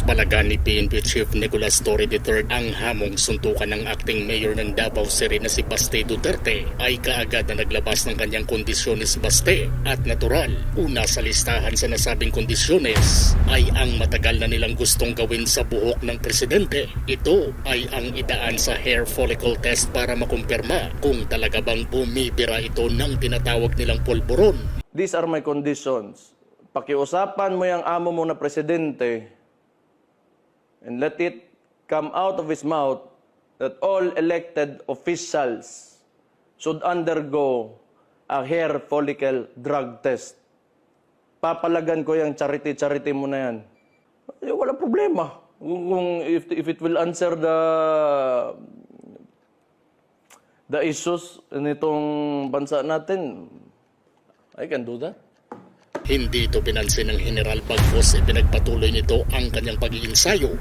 Matapos palagan ni PNP Chief Nicolas Torre III ang hamong suntukan ng acting mayor ng Davao City na si Baste Duterte ay kaagad na naglabas ng kanyang kondisyones Baste at natural. Una sa listahan sa nasabing kondisyones ay ang matagal na nilang gustong gawin sa buhok ng presidente. Ito ay ang idaan sa hair follicle test para makumpirma kung talaga bang bumibira ito ng tinatawag nilang polboron These are my conditions. Pakiusapan mo yung amo mo na presidente and let it come out of his mouth that all elected officials should undergo a hair follicle drug test. Papalagan ko yung charity-charity mo na yan. Eh, wala problema. Kung if, if it will answer the the issues nitong bansa natin, I can do that. Hindi ito pinansin ng General Bagos e pinagpatuloy nito ang kanyang pag-iinsayo.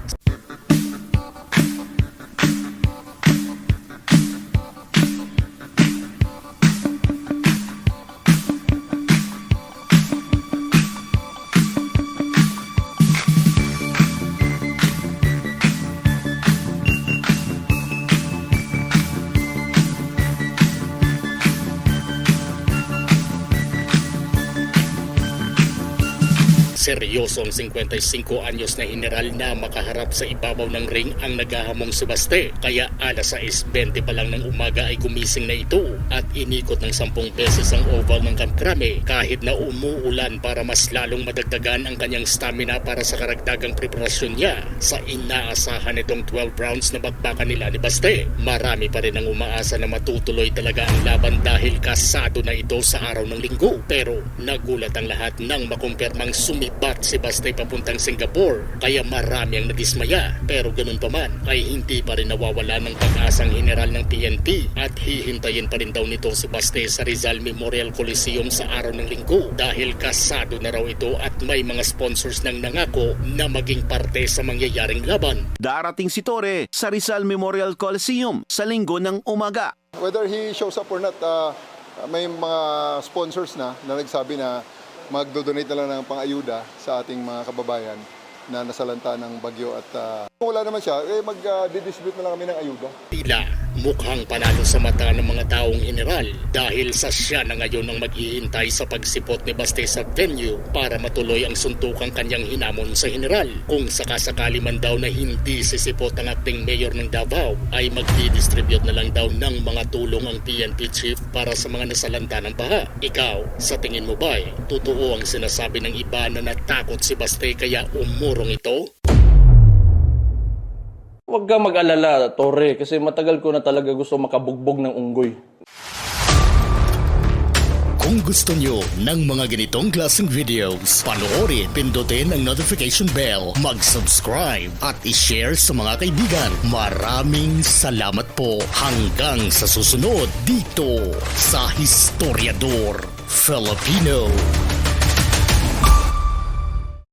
Seryoso ang 55 anyos na general na makaharap sa ibabaw ng ring ang naghahamong si Baste. Kaya alas 6.20 pa lang ng umaga ay gumising na ito at inikot ng 10 beses ang oval ng Kamkrame kahit na umuulan para mas lalong madagdagan ang kanyang stamina para sa karagdagang preparasyon niya sa inaasahan nitong 12 rounds na bakbakan nila ni Baste. Marami pa rin ang umaasa na matutuloy talaga ang laban dahil kasado na ito sa araw ng linggo. Pero nagulat ang lahat nang makumpirmang sumibat si Baste papuntang Singapore kaya marami ang nadismaya. Pero ganun pa man ay hindi pa rin nawawala ng pag-asang general ng PNP at hihintayin pa rin daw nito si Baste sa Rizal Memorial Coliseum sa araw ng linggo dahil kasado na raw ito at may mga sponsors ng nangako na maging parte sa mangyayaring laban. Darating si Torre sa Rizal Memorial Coliseum sa linggo ng umaga. Whether he shows up or not, uh, may mga sponsors na na nagsabi na magdo-donate na lang ng pang-ayuda sa ating mga kababayan na nasalanta ng bagyo at uh, kung wala naman siya, eh mag-distribute na lang kami ng ayuda. Tila mukhang panalo sa mata ng mga taong general dahil sa siya na ngayon ang maghihintay sa pagsipot ni Baste sa venue para matuloy ang suntukang kanyang hinamon sa general. Kung sakasakali man daw na hindi sisipot ang acting mayor ng Davao ay magdi-distribute na lang daw ng mga tulong ang PNP chief para sa mga nasalanta ng baha. Ikaw, sa tingin mo ba totoo ang sinasabi ng iba na natakot si Baste kaya umurong ito? Huwag ka mag-alala, Torre, kasi matagal ko na talaga gusto makabugbog ng unggoy. Kung gusto nyo ng mga ganitong klaseng videos, panoorin, pindutin ang notification bell, mag-subscribe at i-share sa mga kaibigan. Maraming salamat po hanggang sa susunod dito sa Historiador Filipino.